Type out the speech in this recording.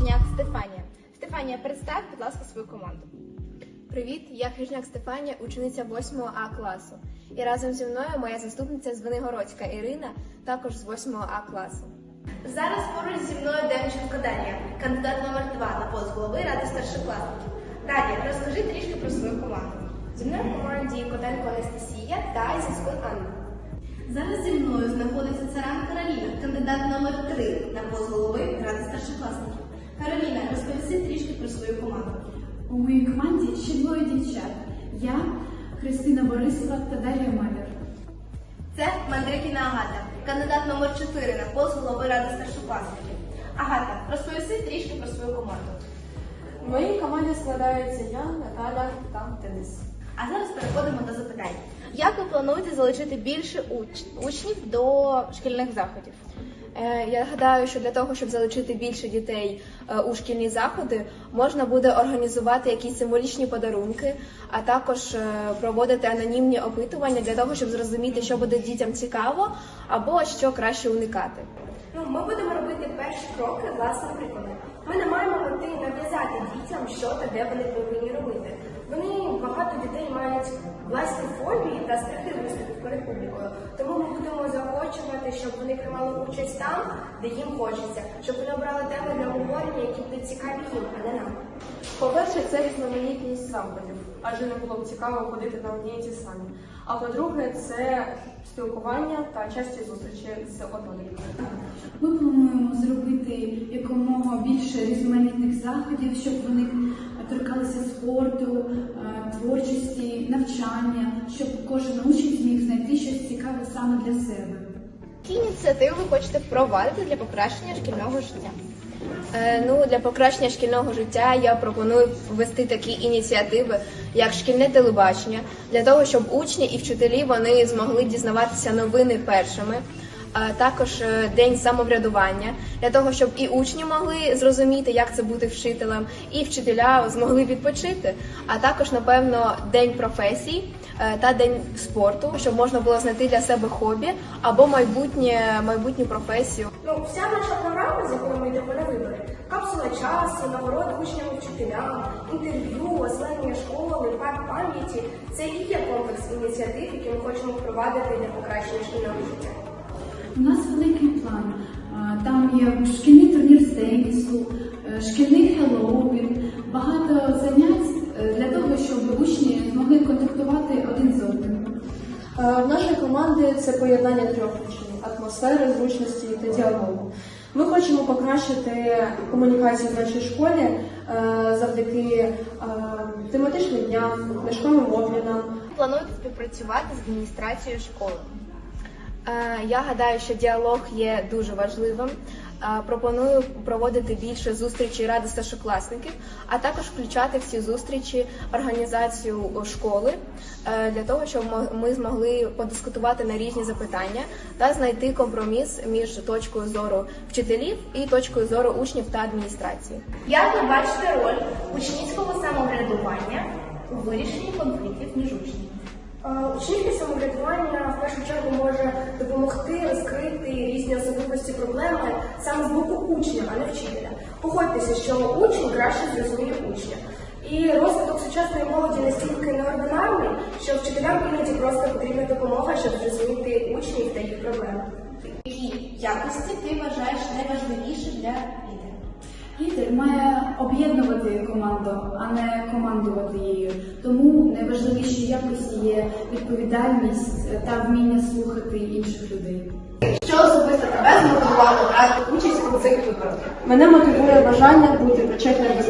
Хижняк Стефанія. Стефанія, представь, будь ласка, свою команду. Привіт, я Хижняк Стефанія, учениця 8 А класу. І разом зі мною моя заступниця Звенигородська Ірина, також з 8 А класу. Зараз поруч зі мною Демченко Данія, кандидат номер 2 на пост голови ради старшокласників. Далі розкажи трішки про свою команду. Зі мною в команді Котенко Анастасія та Зіскун Анна. Зараз зі мною знаходиться У моїй команді ще двоє дівчат. Я, Христина Борисова та Дар'я Маляр. Це Мандрикіна Агата, кандидат номер 4 на пост голови ради старшокласників. Агата, розповісти трішки про свою команду. В моїй команді складаються я, Наталя та Денис. А зараз переходимо до запитань. Плануєте залучити більше уч- учнів до шкільних заходів? Е, Я гадаю, що для того, щоб залучити більше дітей е, у шкільні заходи, можна буде організувати якісь символічні подарунки, а також е, проводити анонімні опитування для того, щоб зрозуміти, що буде дітям цікаво або що краще уникати. Ну, ми будемо робити перші кроки власним прикладом. Ми не маємо мети нав'язати дітям, що та де вони повинні робити. Багато дітей мають власні фобії та страхи виступів перед публікою. Тому ми будемо заохочувати, щоб вони приймали участь там, де їм хочеться, щоб вони обрали теми для обговорення, які будуть цікаві їм, а не нам. По-перше, це різноманітність заходів, адже не було б цікаво ходити на одні і ті самі. А по-друге, це спілкування та часті зустрічі з однолітками. Ми плануємо зробити якомога більше різноманітних заходів, щоб вони торкалися спорту, е, творчості, навчання, щоб кожен учень зміг знайти щось цікаве саме для себе. Які ініціативи ви хочете впровадити для покращення шкільного життя? Е, Ну, для покращення шкільного життя я пропоную ввести такі ініціативи, як шкільне телебачення, для того, щоб учні і вчителі вони змогли дізнаватися новини першими. Також е, день самоврядування для того, щоб і учні могли зрозуміти, як це бути вчителем, і вчителя змогли відпочити. А також, напевно, день професій е, та день спорту, щоб можна було знайти для себе хобі або майбутнє майбутню професію. Ну, вся наша програма, з якою ми йдемо на вибори, капсула часу, нагороди учням вчителям, інтерв'ю, озеленення школи, парк пам'яті це і є комплекс ініціатив, які ми хочемо впровадити для покращення шкільного життя. У нас великий план. Там є шкільний турнір з тенісу, е, шкільний Хеллоуін, багато занять е, для того, щоб учні змогли контактувати один з одним. Е, В нашій команді це поєднання трьох речей – атмосфери, зручності та діалогу. Ми хочемо покращити комунікацію в нашій школі завдяки тематичним дням, книжковим обмінам, Плануєте співпрацювати з адміністрацією школи? Е, Я гадаю, що діалог є дуже важливим. Е, Пропоную проводити більше зустрічей ради старшокласників, а також включати в ці зустрічі організацію школи е, для того, щоб ми змогли подискутувати на різні запитання та знайти компроміс між точкою зору вчителів і точкою зору учнів та адміністрації. Як ви бачите роль учнівського самоврядування у вирішенні конфліктів між учнями? Е, Учнівське самоврядування в першу чергу може допомогти розкрити різні особливості проблеми саме з боку учня, а не вчителя. Погодьтеся, що учень краще зрозуміє учня. І розвиток сучасної молоді настільки неординарний, що вчителям іноді просто потрібна допомога, щоб зрозуміти учнів та їх проблеми. Які якості ти вважаєш найважливіші для? Лідер має об'єднувати команду, а не командувати її. Тому найважливіші якості є відповідальність та вміння слухати інших людей. Що особисто тебе змотивувало брати участь у цих виборах? Мене мотивує бажання бути причетним до